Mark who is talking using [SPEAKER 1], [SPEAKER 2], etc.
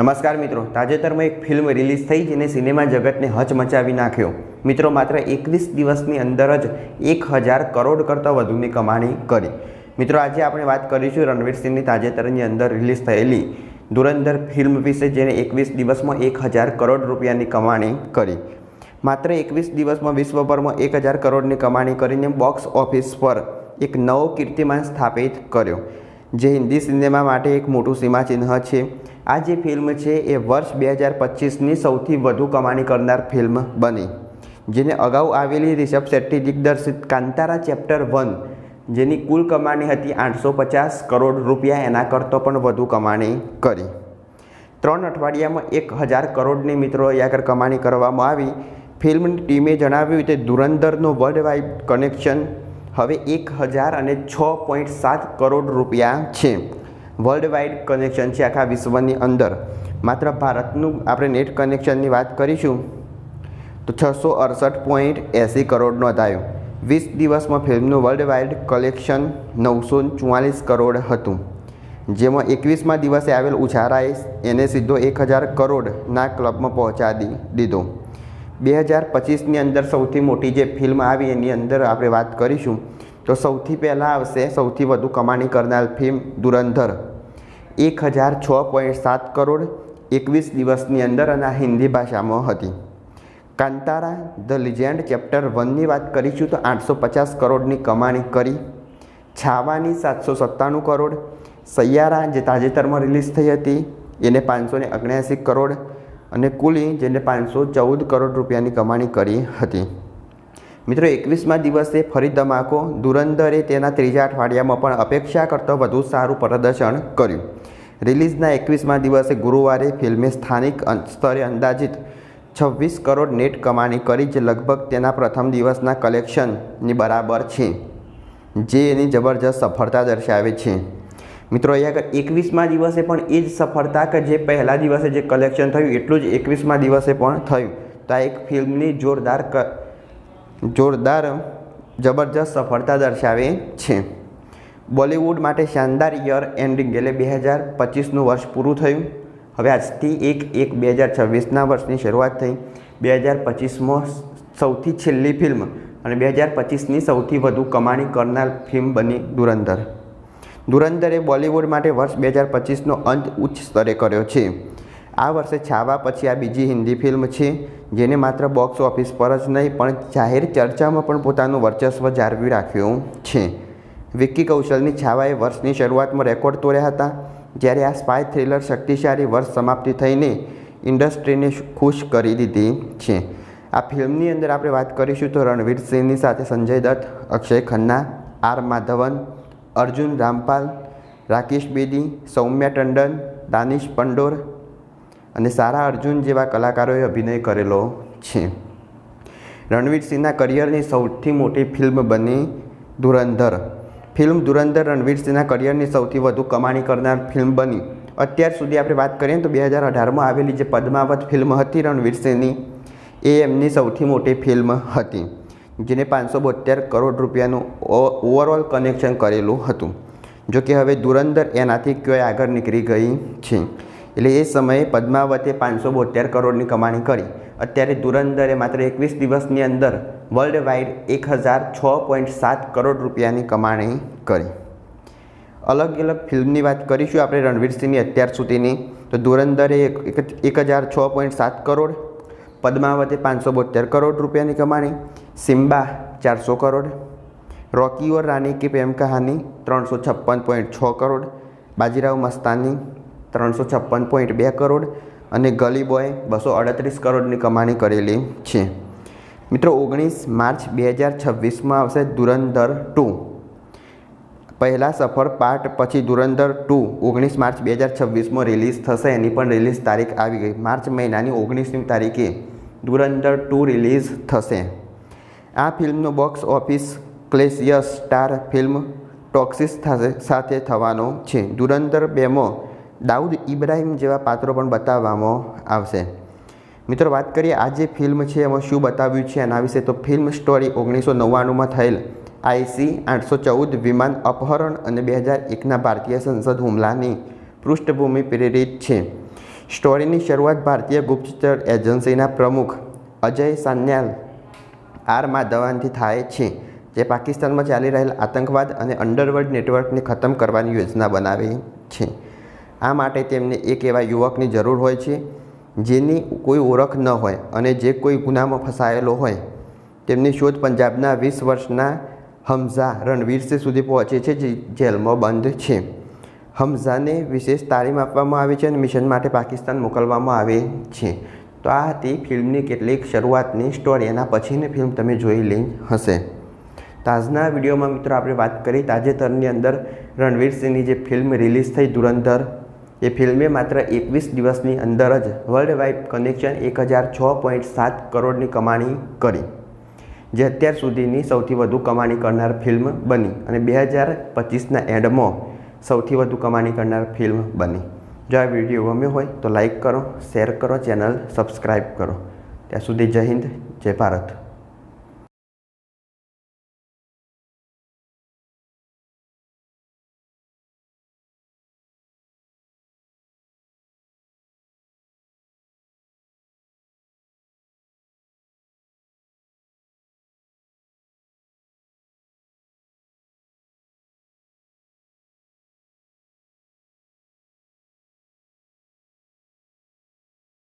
[SPEAKER 1] નમસ્કાર મિત્રો. તાજેતરમાં એક ફિલ્મ રિલીઝ થઈ જેને સિનેમા જગતને હચમચાવી નાખ્યો. મિત્રો, માત્ર એકવીસ દિવસની અંદર જ એક હજાર કરોડ કરતાં વધુની કમાણી કરી. મિત્રો, આજે આપણે વાત કરીશું રણવીર સિંહની તાજેતરની અંદર રિલીઝ થયેલી ધુરંધર ફિલ્મ વિશે જેને એકવીસ દિવસમાં એક હજાર કરોડ રૂપિયાની કમાણી કરી. માત્ર એકવીસ દિવસમાં વિશ્વભરમાં એક હજાર કરોડની કમાણી કરીને બોક્સ ઓફિસ પર એક નવો કીર્તિમાન સ્થાપિત કર્યો. જે હિન્દી સિનેમા માટે એક મોટું સીમાચિહ્ન છે. આ જે ફિલ્મ છે એ વર્ષ બે હજાર પચીસની સૌથી વધુ કમાણી કરનાર ફિલ્મ બની. જેને અગાઉ આવેલી રિષભ શેટ્ટી, દિગ્દર્શિત કાંતારા ચેપ્ટર વન, જેની કુલ કમાણી હતી આઠસો પચાસ કરોડ રૂપિયા, એના કરતાં પણ વધુ કમાણી કરી. ત્રણ અઠવાડિયામાં એક હજાર કરોડની મિત્રો આગળ કમાણી કરવામાં આવી. ફિલ્મની ટીમે જણાવ્યું કે ધુરંધરનું વર્લ્ડ વાઇડ કનેક્શન હવે એક હજાર અને છ પોઈન્ટ સાત કરોડ રૂપિયા છે. વર્લ્ડ વાઇડ કનેક્શન છે આખા વિશ્વની અંદર. માત્ર ભારતનું આપણે નેટ કનેક્શનની વાત કરીશું, તો છસો અડસઠ પોઈન્ટ એંસી કરોડ નોંધાયો. વીસ દિવસમાં ફિલ્મનું વર્લ્ડ વાઇડ કલેક્શન નવસો ચુમ્માલીસ કરોડ હતું. જેમાં એકવીસમાં દિવસે આવેલ ઉછારાએ એને સીધો એક હજાર કરોડના ક્લબમાં પહોંચાડી દીધો. બે હજાર પચીસની અંદર સૌથી મોટી જે ફિલ્મ આવી એની અંદર આપણે વાત કરીશું, તો સૌથી પહેલાં આવશે સૌથી વધુ કમાણી કરનાર ફિલ્મ ધુરંધર. એક હજાર છ પોઈન્ટ સાત કરોડ એકવીસ દિવસની અંદર અને આ હિન્દી ભાષામાં હતી. કાંતારા, ધ લિજેન્ડ, ચેપ્ટર વનની વાત કરીશું તો આઠસો પચાસ કરોડની કમાણી કરી. છાવાની સાતસો સત્તાણું કરોડ. સૈયારા જે તાજેતરમાં રિલીઝ થઈ હતી, એને પાંચસો ને કરોડ. અને કુલી, જેને પાંચસો ચૌદ કરોડ રૂપિયાની કમાણી કરી હતી. મિત્રો, એકવીસમા દિવસે ફરી ધમાકો, ધુરંધરે તેના ત્રીજા અઠવાડિયામાં પણ અપેક્ષા કરતાં વધુ સારું પ્રદર્શન કર્યું. રિલીઝના એકવીસમા દિવસે ગુરુવારે ફિલ્મે સ્થાનિક સ્તરે અંદાજિત છવ્વીસ કરોડ નેટ કમાણી કરી, જે લગભગ તેના પ્રથમ દિવસના કલેક્શનની બરાબર છે, જે એની જબરજસ્ત સફળતા દર્શાવે છે. મિત્રો, અહીંયા આગળ એકવીસમાં દિવસે પણ એ જ સફળતા કે જે પહેલા દિવસે જે કલેક્શન થયું, એટલું જ એકવીસમાં દિવસે પણ થયું. તો આ એક ફિલ્મની જોરદાર જોરદાર જબરજસ્ત સફળતા દર્શાવે છે. બોલિવૂડ માટે શાનદાર યર એન્ડિંગ એટલે બે હજાર પચીસનું વર્ષ પૂરું થયું. હવે આજથી એક એક બે હજાર છવ્વીસના વર્ષની શરૂઆત થઈ. બે હજાર પચીસમાં સૌથી છેલ્લી ફિલ્મ અને બે હજાર પચીસની સૌથી વધુ કમાણી કરનાર ફિલ્મ બની ધુરંધર. ધુરંધરે બોલિવૂડ માટે વર્ષ બે હજાર પચીસનો અંત ઉચ્ચ સ્તરે કર્યો છે. આ વર્ષે છાવા પછી આ બીજી હિન્દી ફિલ્મ છે, જેને માત્ર બોક્સ ઓફિસ પર જ નહીં, પણ જાહેર ચર્ચામાં પણ પોતાનું વર્ચસ્વ જાળવી રાખ્યું છે. વિક્કી કૌશલની છાવાએ વર્ષની શરૂઆતમાં રેકોર્ડ તોડ્યા હતા, જ્યારે આ સ્પાય થ્રિલર શક્તિશાળી વર્ષ સમાપ્તિ થઈને ઇન્ડસ્ટ્રીને ખુશ કરી દીધી છે. આ ફિલ્મની અંદર આપણે વાત કરીશું તો રણવીર સિંહની સાથે સંજય દત્ત, અક્ષય ખન્ના, આર માધવન અર્જુન રામપાલ, રાકેશ બેદી, સૌમ્યા ટંડન, દાનિશ પંડોર અને સારા અર્જુન જેવા કલાકારોએ અભિનય કરેલો છે. રણવીર સિંહના કરિયરની સૌથી મોટી ફિલ્મ બની ધુરંધર. ફિલ્મ ધુરંધર રણવીર સિંહના કરિયરની સૌથી વધુ કમાણી કરનાર ફિલ્મ બની. અત્યાર સુધી આપણે વાત કરીએ તો બે હજાર અઢારમાં આવેલી જે પદ્માવત ફિલ્મ હતી રણવીર સિંહની, એ એમની સૌથી મોટી ફિલ્મ હતી. જેને પાંચસો બોતેર કરોડ રૂપિયાનું ઓવરઓલ કનેક્શન કરેલું હતું. જો કે હવે ધુરંધર એનાથી ક્યાંય આગળ નીકળી ગઈ છે. એટલે એ સમયે પદ્માવતે પાંચસો બોતેર કરોડની કમાણી કરી. અત્યારે ધુરંધરે માત્ર એકવીસ દિવસની અંદર વર્લ્ડ વાઇડ એક હજાર છ પોઈન્ટ સાત કરોડ રૂપિયાની કમાણી કરી. અલગ અલગ ફિલ્મની વાત કરીશું આપણે રણવીર સિંહની અત્યાર સુધીની. તો ધુરંધરે એક હજાર છ પોઈન્ટ સાત કરોડ પદ્માવતે પાંચસો બોતેર કરોડ રૂપિયાની કમાણી, સિમ્બા ચારસો કરોડ, રોકી ઓર રાની કી પ્રેમ કહાની ત્રણસો છપ્પન પોઈન્ટ છ કરોડ, બાજીરાવ મસ્તાની ત્રણસો છપ્પન પોઈન્ટ બે કરોડ અને ગલી બોય બસો અડત્રીસ કરોડની કમાણી કરેલી છે. મિત્રો, ઓગણીસ માર્ચ બે હજાર છવ્વીસમાં આવશે ધુરંધર ટુ. પહેલાં સફર પાર્ટ પછી ધુરંધર ટુ. ઓગણીસ માર્ચ બે હજાર છવ્વીસમાં રિલીઝ થશે, એની પણ રિલીઝ તારીખ આવી ગઈ. માર્ચ મહિનાની ઓગણીસમી તારીખે ધુરંધર ટુ રિલીઝ થશે. આ ફિલ્મનો બોક્સ ઓફિસ ક્લેશિયસ સ્ટાર ફિલ્મ ટોક્સિસ સાથે થવાનો છે. ધુરંધર બેમો દાઉદ ઇબ્રાહિમ જેવા પાત્રો પણ બતાવવામાં આવશે. મિત્રો, વાત કરીએ આ જે ફિલ્મ છે, એમાં શું બતાવ્યું છે? એના વિશે તો ફિલ્મ સ્ટોરી ઓગણીસો નવ્વાણુંમાં થયેલ આઈસી આઠસો ચૌદ વિમાન અપહરણ અને બે હજાર એકના ભારતીય સંસદ હુમલાની પૃષ્ઠભૂમિ પ્રેરિત છે. સ્ટોરીની શરૂઆત ભારતીય ગુપ્તચર એજન્સીના પ્રમુખ અજય સાન્યાલ આર માધવાનથી થાય છે, જે પાકિસ્તાનમાં ચાલી રહેલ આતંકવાદ અને અંડરવર્લ્ડ નેટવર્કને ખતમ કરવાની યોજના બનાવે છે. આ માટે તેમને એક એવા યુવકની જરૂર હોય છે, જેની કોઈ ઓળખ ન હોય અને જે કોઈ ગુનામાં ફસાયેલો હોય. તેમની શોધ પંજાબના વીસ વર્ષના હમઝા રણવીરસિંહ સુધી પહોંચે છે, જે જેલમાં બંધ છે. હમઝાને વિશેષ તાલીમ આપવામાં આવે છે અને મિશન માટે પાકિસ્તાન મોકલવામાં આવે છે. તો આ હતી ફિલ્મની કેટલીક શરૂઆતની સ્ટોરી એના પછીની ફિલ્મ તમે જોઈ લઈ હશે. તાજના વિડીયોમાં મિત્રો આપણે વાત કરી તાજેતરની અંદર રણવીર સિંહની જે ફિલ્મ રિલીઝ થઈ ધુરંધર, એ ફિલ્મે માત્ર એકવીસ દિવસની અંદર જ વર્લ્ડ વાઇડ કનેક્શન એક હજાર છ પોઈન્ટ સાત કરોડની કમાણી કરી. જે અત્યાર સુધીની સૌથી વધુ કમાણી કરનાર ફિલ્મ બની અને બે હજાર પચીસના એન્ડમાં સૌથી વધુ કમાણી કરનાર ફિલ્મ બની. જો આ વીડિયો ગમ્યો હોય તો લાઈક કરો, શેર કરો, ચેનલ સબસ્ક્રાઈબ કરો. ત્યાં સુધી જય હિન્દ, જય ભારત.